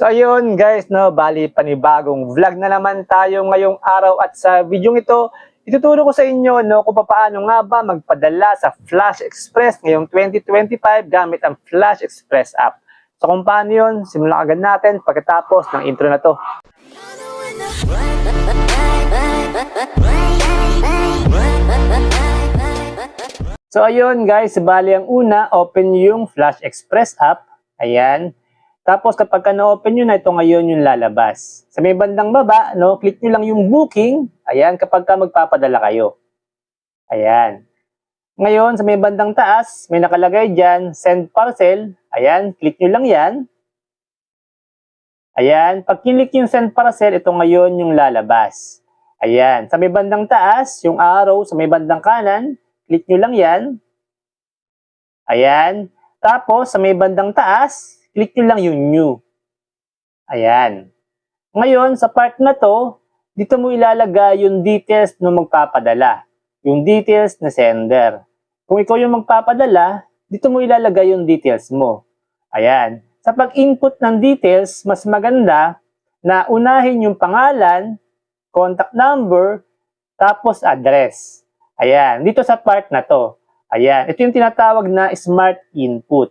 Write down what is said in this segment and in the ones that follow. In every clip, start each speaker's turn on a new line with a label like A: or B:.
A: So ayun guys, no, bali panibagong vlog na naman tayo ngayong araw at sa video ito, ituturo ko sa inyo no kung paano nga ba magpadala sa Flash Express ngayong 2025 gamit ang Flash Express app. So kung paano yun, simulan agad natin pagkatapos ng intro na to. So ayun guys, bali ang una, open yung Flash Express app. Ayan. Tapos kapag ka na-open nyo na, ito ngayon yung lalabas. Sa may bandang baba, no, click nyo lang yung booking. Ayan, kapag ka magpapadala kayo. Ayan. Ngayon, sa may bandang taas, may nakalagay dyan, send parcel. Ayan, click nyo lang yan. Ayan, pag kilik yung send parcel, ito ngayon yung lalabas. Ayan, sa may bandang taas, yung arrow sa may bandang kanan, click nyo lang yan. Ayan, tapos sa may bandang taas, click nyo lang yung new. Ayan. Ngayon, sa part na to, dito mo ilalagay yung details ng magpapadala. Yung details na sender. Kung ikaw yung magpapadala, dito mo ilalagay yung details mo. Ayan. Sa pag-input ng details, mas maganda na unahin yung pangalan, contact number, tapos address. Ayan. Dito sa part na to. Ayan. Ito yung tinatawag na smart input.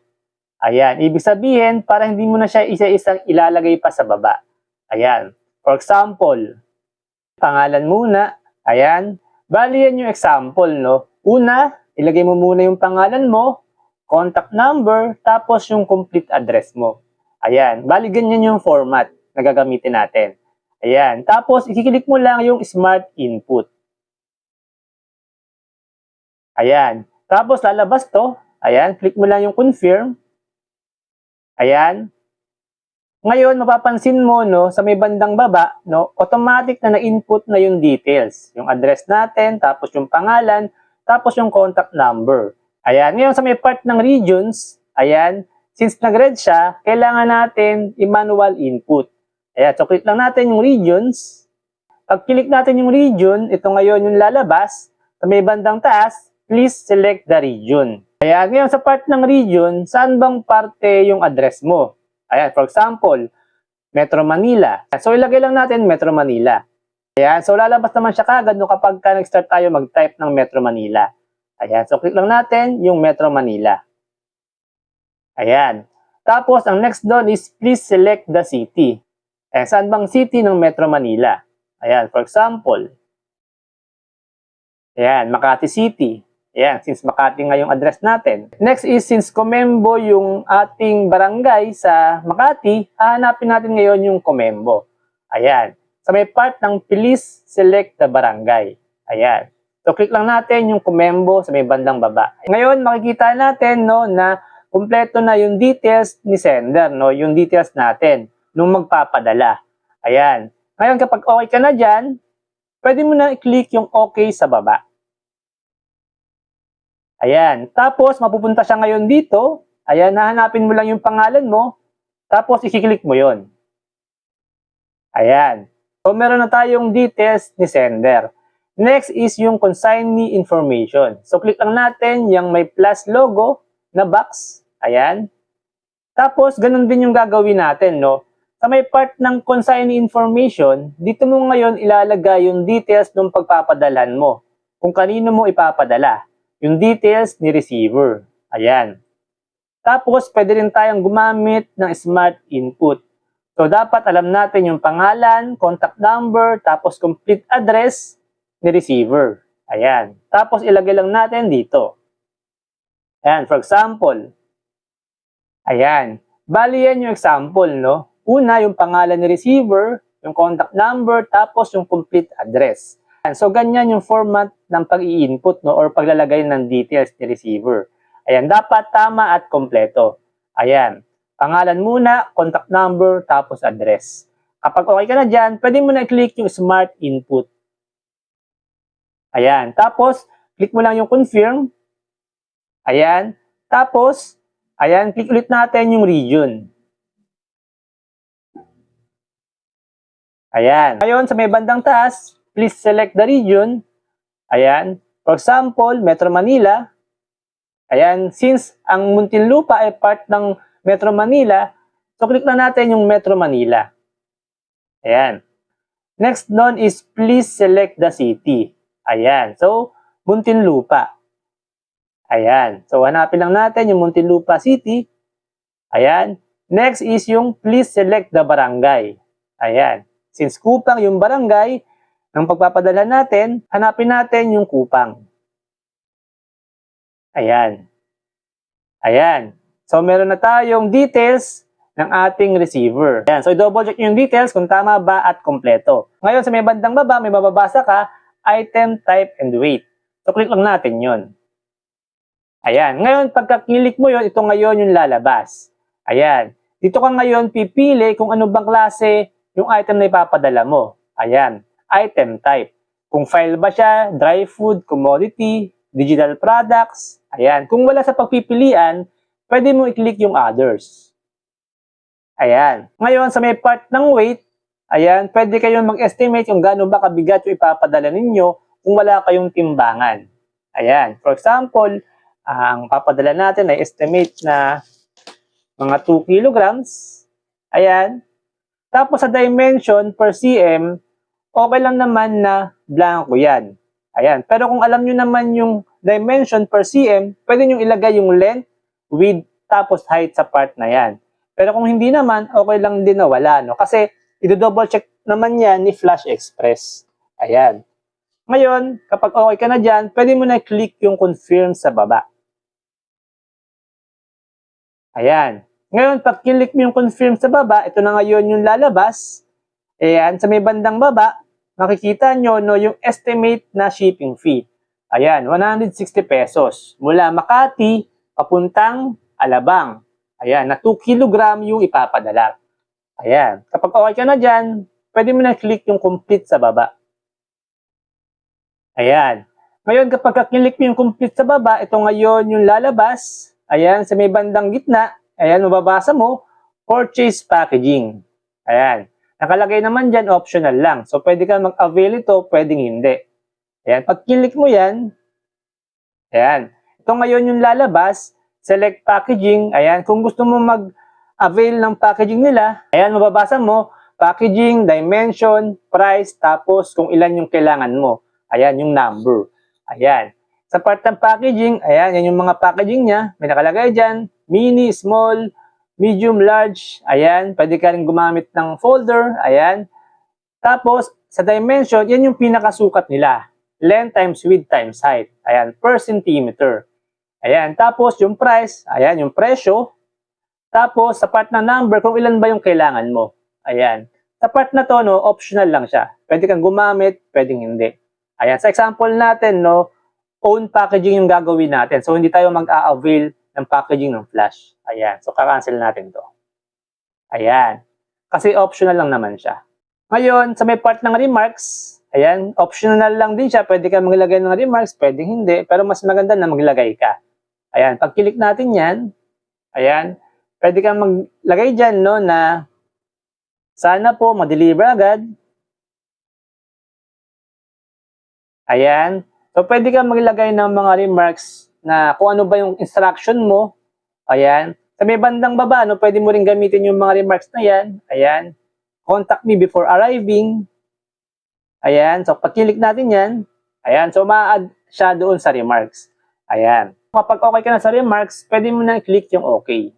A: Ayan, ibig sabihin, para hindi mo na siya isa-isang ilalagay pa sa baba. Ayan, for example, pangalan muna, ayan, bali yan yung example, no? Una, ilagay mo muna yung pangalan mo, contact number, tapos yung complete address mo. Ayan, bali ganyan yung format na gagamitin natin. Ayan, tapos ikikilik mo lang yung smart input. Ayan, tapos lalabas to, ayan, click mo lang yung confirm, Ayan. Ngayon, mapapansin mo, no, sa may bandang baba, no, automatic na na-input na yung details. Yung address natin, tapos yung pangalan, tapos yung contact number. Ayan. Ngayon, sa may part ng regions, ayan, since nag-red siya, kailangan natin i-manual input. Ayan, so click lang natin yung regions. Pag click natin yung region, ito ngayon yung lalabas. Sa may bandang taas, please select the region. Ayan, ngayon sa part ng region, saan bang parte yung address mo? Ayan, for example, Metro Manila. So ilagay lang natin Metro Manila. Ayan, so lalabas naman siya kagad no kapag ka nag-start tayo mag-type ng Metro Manila. Ayan, so click lang natin yung Metro Manila. Ayan. Tapos, ang next doon is please select the city. Ayan, saan bang city ng Metro Manila? Ayan, for example, ayan, Makati City. Ayan, since Makati nga yung address natin. Next is, since Comembo yung ating barangay sa Makati, hahanapin natin ngayon yung Comembo. Ayan. Sa may part ng please select the barangay. Ayan. So, click lang natin yung Comembo sa may bandang baba. Ngayon, makikita natin no, na kumpleto na yung details ni sender, no, yung details natin nung magpapadala. Ayan. Ngayon, kapag okay ka na dyan, pwede mo na i-click yung okay sa baba. Ayan. Tapos, mapupunta siya ngayon dito. Ayan, nahanapin mo lang yung pangalan mo. Tapos, ikiklik mo yon. Ayan. So, meron na tayong details ni sender. Next is yung consignee information. So, click lang natin yung may plus logo na box. Ayan. Tapos, ganun din yung gagawin natin, no? Sa may part ng consignee information, dito mo ngayon ilalagay yung details ng pagpapadalhan mo. Kung kanino mo ipapadala yung details ni receiver. Ayan. Tapos, pwede rin tayong gumamit ng smart input. So, dapat alam natin yung pangalan, contact number, tapos complete address ni receiver. Ayan. Tapos, ilagay lang natin dito. Ayan, for example. Ayan. Bali yan yung example, no? Una, yung pangalan ni receiver, yung contact number, tapos yung complete address. So, ganyan yung format ng pag-i-input no, or paglalagay ng details ni receiver. Ayan, dapat tama at kompleto. Ayan, pangalan muna, contact number, tapos address. Kapag okay ka na dyan, pwede mo na i-click yung smart input. Ayan, tapos, click mo lang yung confirm. Ayan, tapos, ayan, click ulit natin yung region. Ayan. Ngayon, sa may bandang taas, please select the region. Ayan. For example, Metro Manila. Ayan. Since ang Muntinlupa ay part ng Metro Manila, So, click na natin yung Metro Manila. Ayan. Next nun is please select the city. Ayan. So, Muntinlupa. Ayan. So, hanapin lang natin yung Muntinlupa City. Ayan. Next is yung please select the barangay. Ayan. Since Kupang yung barangay, ang pagpapadala natin, hanapin natin yung Kupang. Ayan. Ayan. So, meron na tayong details ng ating receiver. Ayan. So, double check yung details kung tama ba at kompleto. Ngayon, sa may bandang baba, may mababasa ka, item, type, and weight. So, click lang natin yon. Ayan. Ngayon, pagka-click mo yon, ito ngayon yung lalabas. Ayan. Dito ka ngayon pipili kung ano bang klase yung item na ipapadala mo. Ayan. Item type. Kung file ba siya, dry food, commodity, digital products. Ayan. Kung wala sa pagpipilian, pwede mo i-click yung others. Ayan. Ngayon, sa may part ng weight, ayan, pwede kayong mag-estimate kung gaano ba kabigat yung ipapadala ninyo kung wala kayong timbangan. Ayan. For example, ang papadala natin ay estimate na mga 2 kilograms. Ayan. Tapos sa dimension per cm, okay lang naman na blanco yan. Ayan. Pero kung alam nyo naman yung dimension per cm, pwede nyo ilagay yung length, width, tapos height sa part na yan. Pero kung hindi naman, okay lang din na wala. No? Kasi i-double check naman yan ni Flash Express. Ayan. Ngayon, kapag okay ka na dyan, pwede mo na click yung confirm sa baba. Ayan. Ngayon, pag click mo yung confirm sa baba, ito na ngayon yung lalabas. Ayan, sa may bandang baba, makikita nyo no, yung estimate na shipping fee. Ayan, 160 pesos. Mula Makati, papuntang Alabang. Ayan, na 2 kilogram yung ipapadala. Ayan, kapag okay ka na dyan, pwede mo na click yung complete sa baba. Ayan. Ngayon, kapag click mo yung complete sa baba, ito ngayon yung lalabas. Ayan, sa may bandang gitna, ayan, mababasa mo, purchase packaging. Ayan. Nakalagay naman dyan, optional lang. So, pwede ka mag-avail ito, pwedeng hindi. Ayan, pag click mo yan, ayan, ito ngayon yung lalabas, select packaging, ayan, kung gusto mo mag-avail ng packaging nila, ayan, mababasa mo, packaging, dimension, price, tapos kung ilan yung kailangan mo. Ayan, yung number. Ayan. Sa part ng packaging, ayan, yan yung mga packaging niya. May nakalagay dyan, mini, small, medium, large. Ayan, pwede ka rin gumamit ng folder. Ayan. Tapos, sa dimension, yan yung pinakasukat nila. Length times width times height. Ayan, per centimeter. Ayan, tapos yung price, ayan, yung presyo. Tapos, sa part ng number, kung ilan ba yung kailangan mo. Ayan. Sa part na to, no, optional lang siya. Pwede kang gumamit, pwedeng hindi. Ayan, sa example natin, no, own packaging yung gagawin natin. So, hindi tayo mag-a-avail ng packaging ng flash. Ayan. So, kakancel natin to. Ayan. Kasi optional lang naman siya. Ngayon, sa may part ng remarks, ayan, optional lang din siya. Pwede ka maglagay ng remarks, pwede hindi. Pero mas maganda na maglagay ka. Ayan. Pag click natin yan, ayan, pwede kang maglagay dyan, no, na sana po ma-deliver agad. Ayan. So, pwede kang maglagay ng mga remarks na kung ano ba yung instruction mo. Ayan. Sa may bandang baba, no, pwede mo rin gamitin yung mga remarks na yan. Ayan. Contact me before arriving. Ayan. So, pag click natin yan, ayan. So, ma-add siya doon sa remarks. Ayan. Kapag okay ka na sa remarks, pwede mo na click yung okay.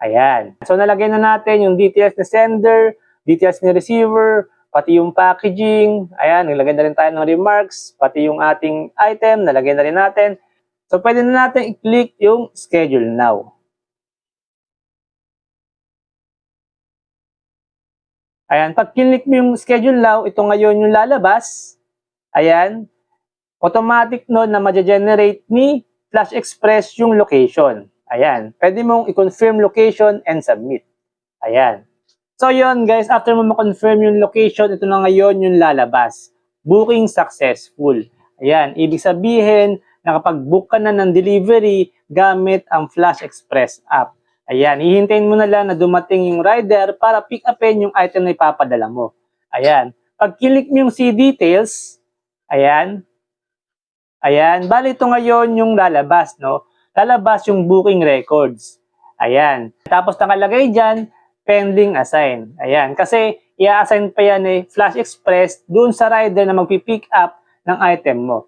A: Ayan. So, nalagay na natin yung details ni sender, details ni receiver, pati yung packaging, ayan, nilagay na rin tayo ng remarks, pati yung ating item, nalagay na rin natin. So, pwede na natin i-click yung schedule now. Ayan, pag click mo yung schedule now, ito ngayon yung lalabas. Ayan, automatic no na ma-generate ni Flash Express yung location. Ayan, pwede mong i-confirm location and submit. Ayan. So yun guys, after mo ma-confirm yung location, ito na ngayon yung lalabas. Booking successful. Ayan, ibig sabihin, nakapag-book ka na ng delivery gamit ang Flash Express app. Ayan, hihintayin mo na lang na dumating yung rider para pick upin yung item na ipapadala mo. Ayan, pag click mo yung see details, ayan, ayan, bali ito ngayon yung lalabas, no? Lalabas yung booking records. Ayan. Tapos nakalagay dyan, pending assign. Ayan. Kasi i-assign pa yan eh, Flash Express dun sa rider na magpipick up ng item mo.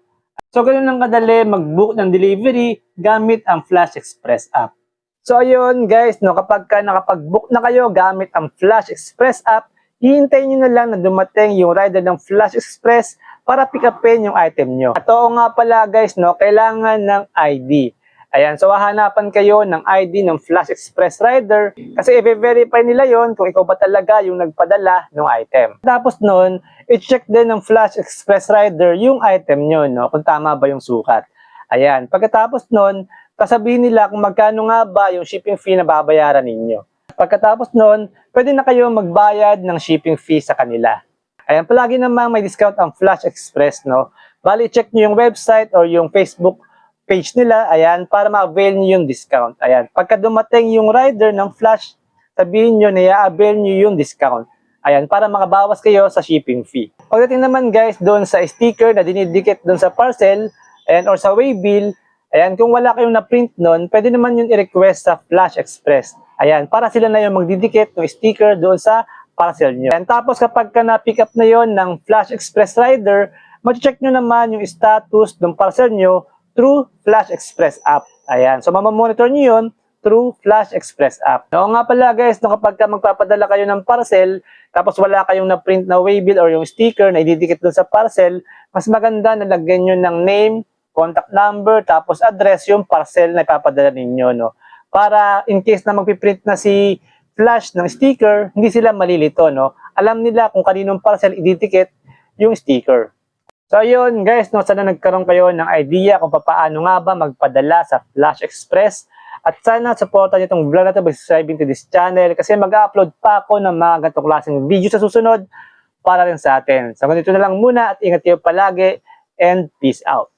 A: So, ganun lang kadali mag-book ng delivery gamit ang Flash Express app. So, ayun guys, no, kapag ka nakapag-book na kayo gamit ang Flash Express app, hihintayin nyo na lang na dumating yung rider ng Flash Express para pick upin yung item nyo. At oo nga pala guys, no, kailangan ng ID. Ayan, so hahanapan kayo ng ID ng Flash Express Rider kasi i-verify nila yon kung ikaw ba talaga yung nagpadala ng item. Tapos nun, i-check din ng Flash Express Rider yung item nyo, no, kung tama ba yung sukat. Ayan, pagkatapos nun, kasabihin nila kung magkano nga ba yung shipping fee na babayaran ninyo. Pagkatapos nun, pwede na kayo magbayad ng shipping fee sa kanila. Ayan, palagi namang may discount ang Flash Express, no? Bali, check nyo yung website or yung Facebook page nila, ayan, para ma-avail nyo yung discount. Ayan, pagka dumating yung rider ng Flash, sabihin nyo na i-avail nyo yung discount. Ayan, para makabawas kayo sa shipping fee. Pagdating naman guys, doon sa sticker na dinidikit doon sa parcel, ayan, or sa waybill, ayan, kung wala kayong na-print noon, pwede naman yun i-request sa Flash Express. Ayan, para sila na yung magdidikit ng sticker doon sa parcel nyo. And tapos kapag ka na-pick up na yon ng Flash Express Rider, mag-check nyo naman yung status ng parcel nyo through Flash Express app. Ayan, so mamamonitor nyo yun through Flash Express app. Oo nga pala guys, no, kapag ka magpapadala kayo ng parcel, tapos wala kayong na-print na waybill or yung sticker na ididikit doon sa parcel, mas maganda na lagyan nyo ng name, contact number, tapos address yung parcel na ipapadala ninyo. No? Para in case na magpiprint na si flash ng sticker, hindi sila malilito, no? Alam nila kung kaninong parcel ididikit yung sticker. So yun guys, no, sana nagkaroon kayo ng idea kung paano nga ba magpadala sa Flash Express. At sana supportan niyo itong vlog na ito by subscribing to this channel kasi mag-upload pa ako ng mga ganitong klaseng video sa susunod para rin sa atin. So ganito na lang muna at ingat kayo palagi and peace out.